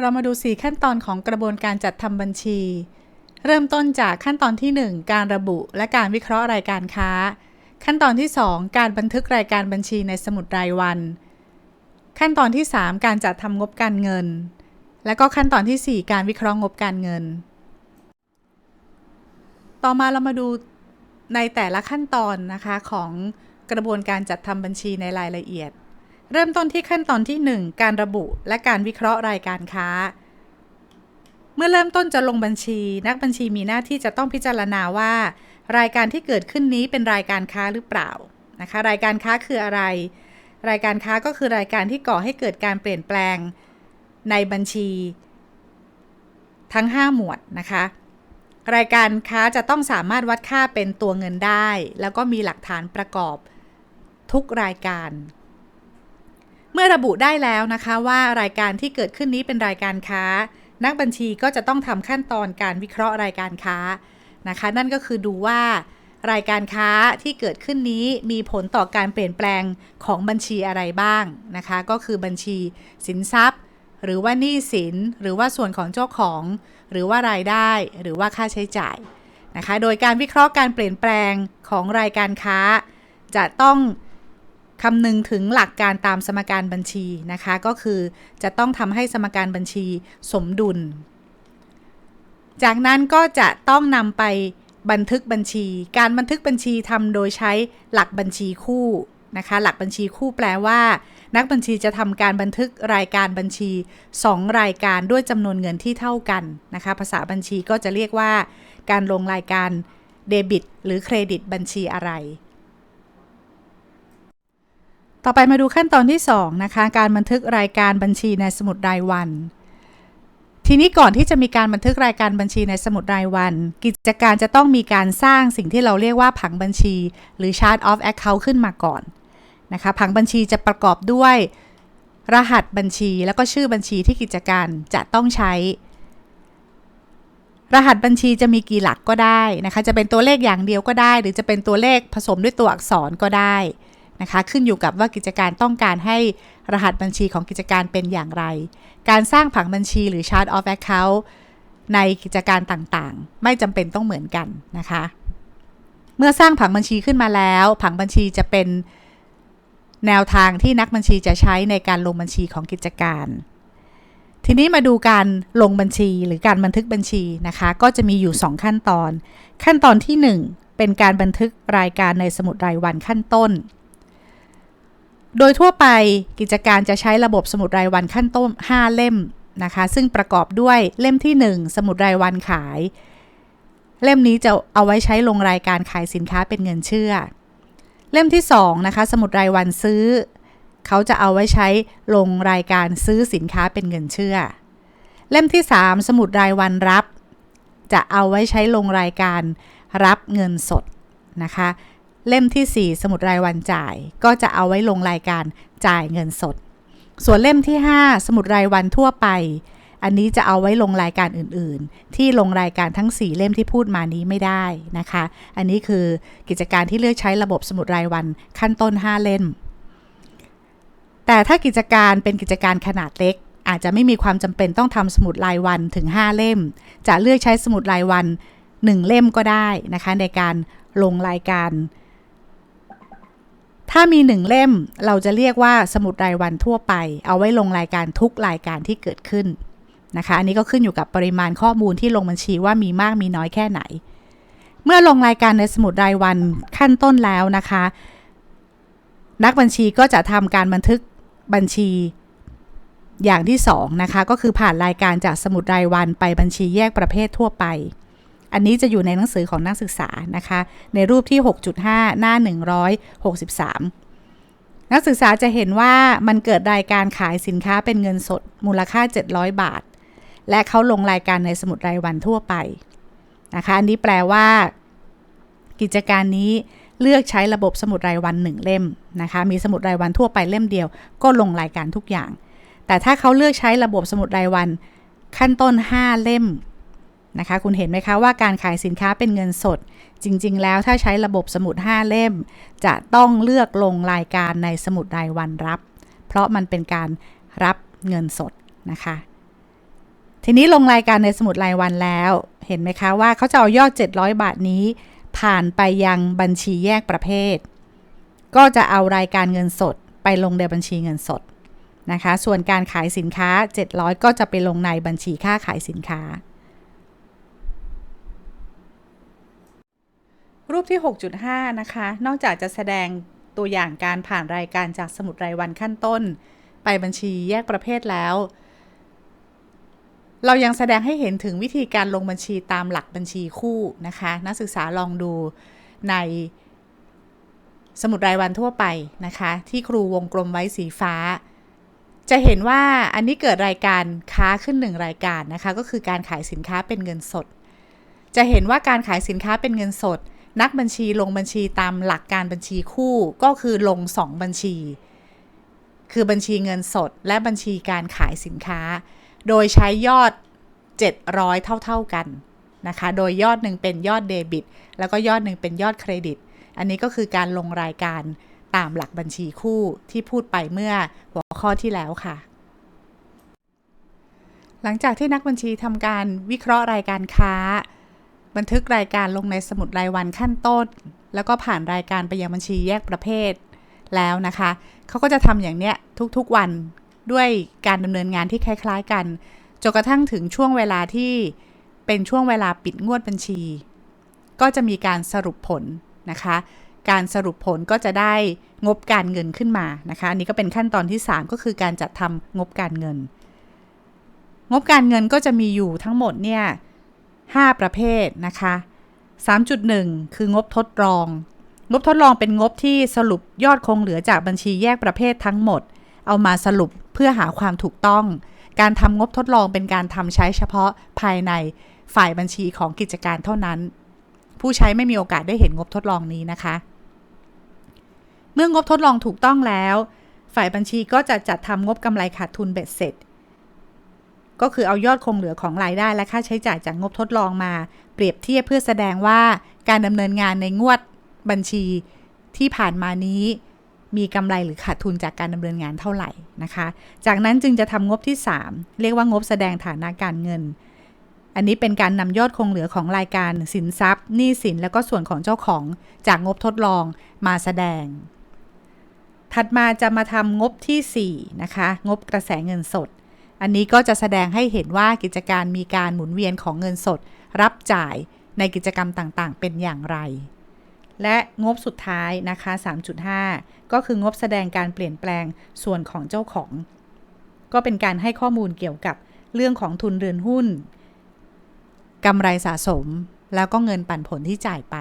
เรามาดู 4 ขั้นตอนของกระบวนการจัดทำบัญชี เริ่มต้นจากขั้นตอนที่ 1 การระบุและการวิเคราะห์รายการค้า ขั้นตอนที่ 2 การบันทึกรายการบัญชีในสมุดรายวัน ขั้นตอนที่ 3 การจัดทำงบการเงิน และก็ขั้นตอนที่ 4 การวิเคราะห์งบการเงิน ต่อมาเรามาดูในแต่ละขั้นตอนนะคะของกระบวนการจัดทำบัญชีในรายละเอียด เริ่มต้นที่ขั้นตอนที่ 1 การระบุและการวิเคราะห์รายการค้า เมื่อเริ่มต้นจะลงบัญชี นักบัญชีมีหน้าที่จะต้องพิจารณาว่า รายการที่เกิดขึ้นนี้เป็นรายการค้าหรือเปล่านะคะ รายการค้าคืออะไร รายการค้าก็คือรายการที่ก่อให้เกิดการเปลี่ยนแปลงในบัญชี ทั้ง 5 หมวดนะคะ รายการค้าจะต้องสามารถวัดค่าเป็นตัวเงินได้ แล้วก็มีหลักฐานประกอบทุกรายการ เมื่อระบุได้แล้วนะคะว่ารายการที่เกิดขึ้นนี้เป็นรายการค้า นักบัญชีก็จะต้องทำขั้นตอนการวิเคราะห์รายการค้านะคะ นั่นก็คือดูว่ารายการค้าที่เกิดขึ้นนี้มีผลต่อการเปลี่ยนแปลงของบัญชีอะไรบ้างนะคะ ก็คือบัญชีสินทรัพย์ หรือว่าหนี้สิน หรือว่าส่วนของเจ้าของ หรือว่ารายได้หรือว่าค่าใช้จ่ายนะคะ โดยการวิเคราะห์การเปลี่ยนแปลงของรายการค้า จะต้อง คำนึงถึงหลักการตามสมการบัญชีนะคะ ก็คือจะต้องทำให้สมการบัญชีสมดุล จากนั้นก็จะต้องนำไปบันทึกบัญชี การบันทึกบัญชีทำโดยใช้หลักบัญชีคู่นะคะ หลักบัญชีคู่แปลว่า นักบัญชีจะทำการบันทึกรายการบัญชี 2 รายการด้วยจำนวนเงินที่เท่ากันนะคะ ภาษาบัญชีก็จะเรียกว่า การลงรายการเดบิต หรือเครดิตบัญชีอะไร ต่อไปมาดูขั้นตอนที่ 2 นะคะ การบันทึกรายการบัญชีในสมุดรายวัน ทีนี้ก่อนที่จะมีการบันทึกรายการบัญชีในสมุดรายวัน กิจการจะต้องมีการสร้างสิ่งที่เราเรียกว่าผังบัญชี หรือ chart of account ขึ้นมาก่อนนะคะผังบัญชีจะประกอบด้วย รหัสบัญชีแล้วก็ชื่อบัญชีที่กิจการจะต้องใช้ รหัสบัญชีจะมีกี่หลักก็ได้นะคะ จะเป็นตัวเลขอย่างเดียวก็ได้ หรือจะเป็นตัวเลขผสมด้วยตัวอักษรก็ได้ นะคะ ขึ้นอยู่กับว่ากิจการต้องการให้รหัสบัญชีของกิจการเป็นอย่างไร การสร้างผังบัญชีหรือ chart of account ในกิจการต่างๆ ไม่จำเป็นต้องเหมือนกันนะคะ เมื่อสร้างผังบัญชีขึ้นมาแล้ว ผังบัญชีจะเป็นแนวทางที่นักบัญชีจะใช้ในการลงบัญชีของกิจการ ทีนี้มาดูการลงบัญชีหรือการบันทึกบัญชีนะคะ ก็จะมีอยู่ 2 ขั้นตอน ขั้นตอนที่ 1 เป็นการบันทึกรายการในสมุดรายวันขั้นต้น โดยทั่วไปกิจการจะใช้ระบบสมุดรายวันขั้นต้น 5 เล่มนะคะ ซึ่งประกอบด้วยเล่มที่ 1 สมุดรายวันขาย เล่มนี้จะเอาไว้ใช้ลงรายการขายสินค้าเป็นเงินเชื่อ เล่มที่2นะคะสมุดรายวันซื้อ เขาจะเอาไว้ใช้ลงรายการซื้อสินค้าเป็นเงินเชื่อ เล่มที่ 3 สมุดรายวันรับ จะเอาไว้ใช้ลงรายการรับเงินสดนะคะ เล่มที่ 4 สมุดรายวันจ่าย ก็จะเอาไว้ลงรายการจ่ายเงินสด ส่วนเล่มที่ 5 สมุดรายวันทั่วไป อันนี้จะเอาไว้ลงรายการอื่นๆ ที่ลงรายการทั้ง 4 เล่มที่พูดมานี้ไม่ได้นะคะ อันนี้คือกิจการที่เลือกใช้ระบบสมุดรายวันขั้นต้น 5 เล่ม แต่ถ้ากิจการเป็นกิจการขนาดเล็ก อาจจะไม่มีความจำเป็นต้องทำสมุดรายวันถึง 5 เล่ม จะเลือกใช้สมุดรายวัน 1 เล่มก็ได้นะคะในการลงรายการ ถ้ามีหนึ่งเล่มเราจะเรียกว่าสมุดรายวันทั่วไป เอาไว้ลงรายการทุกรายการที่เกิดขึ้นนะคะอันนี้ก็ขึ้นอยู่กับปริมาณข้อมูลที่ลงบัญชีว่ามีมากมีน้อยแค่ไหน เมื่อลงรายการในสมุดรายวันขั้นต้นแล้วนะคะ นักบัญชีก็จะทำการบันทึกบัญชีอย่างที่2นะคะก็คือผ่านรายการจากสมุดรายวันไปบัญชีแยกประเภททั่วไป อันนี้จะอยู่ในหนังสือของนักศึกษานะคะ ในรูปที่ 6.5 หน้า 163 นักศึกษาจะเห็นว่ามันเกิดรายการขายสินค้าเป็นเงินสดมูลค่า 700 บาท และเขาลงรายการในสมุดรายวันทั่วไปนะคะ อันนี้แปลว่า กิจการนี้เลือกใช้ระบบสมุดรายวัน1เล่มนะคะ มีสมุดรายวันทั่วไปเล่มเดียว ก็ลงรายการทุกอย่าง แต่ถ้าเขาเลือกใช้ระบบสมุดรายวัน ขั้นต้น 5 เล่ม นะคะ คุณเห็นไหมคะว่าการขายสินค้าเป็นเงินสด จริง ๆ แล้วถ้าใช้ระบบสมุด 5 เล่ม จะต้องเลือกลงรายการในสมุดรายวันรับ เพราะมันเป็นการรับเงินสดนะคะ ทีนี้ลงรายการในสมุดรายวันแล้ว เห็นไหมคะว่าเขาจะเอายอด 700 บาทนี้ ผ่านไปยังบัญชีแยกประเภท ก็จะเอารายการเงินสด ไปลงในบัญชีเงินสดนะคะ ส่วนการขายสินค้า 700 ก็จะไปลงในบัญชีค่าขายสินค้า รูปที่ 6.5 นะคะ นอกจากจะแสดงตัวอย่างการผ่านรายการจากสมุดรายวันขั้นต้น ไปบัญชีแยกประเภทแล้ว เรายังแสดงให้เห็นถึงวิธีการลงบัญชีตามหลักบัญชีคู่นะคะ นักศึกษาลองดูในสมุดรายวันทั่วไปนะคะ ที่ครูวงกลมไว้สีฟ้า จะเห็นว่าอันนี้เกิดรายการค้าขึ้นหนึ่งรายการนะคะ ก็คือการขายสินค้าเป็นเงินสด จะเห็นว่าการขายสินค้าเป็นเงินสด นักบัญชีลงบัญชีตามหลักการบัญชีคู่ก็คือลง 2 บัญชี คือบัญชีเงินสดและบัญชีการขายสินค้า โดยใช้ยอด 700 เท่า ๆกันนะคะ โดยยอดหนึ่งเป็นยอดเดบิต แล้วก็ยอดหนึ่งเป็นยอดเครดิต อันนี้ก็คือการลงรายการตามหลักบัญชีคู่ที่พูดไปเมื่อหัวข้อที่แล้วค่ะ หลังจากที่นักบัญชีทำการวิเคราะห์รายการค้า บันทึกรายการลงในสมุดรายวันขั้นต้น แล้วก็ผ่านรายการไปยังบัญชีแยกประเภทแล้วนะคะ เขาก็จะทำอย่างเนี้ยทุกๆวันด้วยการดำเนินงานที่คล้ายๆกันจนกระทั่งถึงช่วงเวลาที่เป็นช่วงเวลาปิดงวดบัญชี ก็จะมีการสรุปผลนะคะ การสรุปผลก็จะได้งบการเงินขึ้นมานะคะ อันนี้ก็เป็นขั้นตอนที่ 3 ก็คือการจัดทำงบการเงิน งบการเงินก็จะมีอยู่ทั้งหมดเนี่ย 5 ประเภทนะคะ 3.1 คืองบทดลอง งบทดลองเป็นงบที่สรุปยอดคงเหลือจากบัญชีแยกประเภททั้งหมด เอามาสรุปเพื่อหาความถูกต้อง การทำงบทดลองเป็นการทำใช้เฉพาะภายในฝ่ายบัญชีของกิจการเท่านั้น ผู้ใช้ไม่มีโอกาสได้เห็นงบทดลองนี้นะคะ เมื่องบทดลองถูกต้องแล้ว ฝ่ายบัญชีก็จะจัดทำงบกำไรขาดทุนเบ็ดเสร็จ ก็คือเอายอดคงเหลือของรายได้และค่าใช้จ่ายจากงบทดลองมา เปรียบเทียบเพื่อแสดงว่าการดำเนินงานในงวดบัญชีที่ผ่านมานี้ มีกำไรหรือขาดทุนจากการดำเนินงานเท่าไหร่นะคะ จากนั้นจึงจะทำงบที่ 3 เรียกว่างบแสดงฐานะการเงิน อันนี้เป็นการนำยอดคงเหลือของรายการสินทรัพย์หนี้สินแล้วก็ส่วนของเจ้าของจากงบทดลองมาแสดงถัดมาจะมาทำงบที่ 4 นะคะ งบกระแสเงินสด อันนี้ก็จะแสดงให้เห็นว่ากิจการมีการหมุนเวียนของเงินสด รับจ่ายในกิจกรรมต่างๆ เป็นอย่างไร และงบสุดท้ายนะคะ 3.5 ก็คืองบแสดงการเปลี่ยนแปลงส่วนของเจ้าของ ก็เป็นการให้ข้อมูลเกี่ยวกับเรื่องของทุนเรือนหุ้นกำไรสะสม แล้วก็เงินปันผลที่จ่ายไป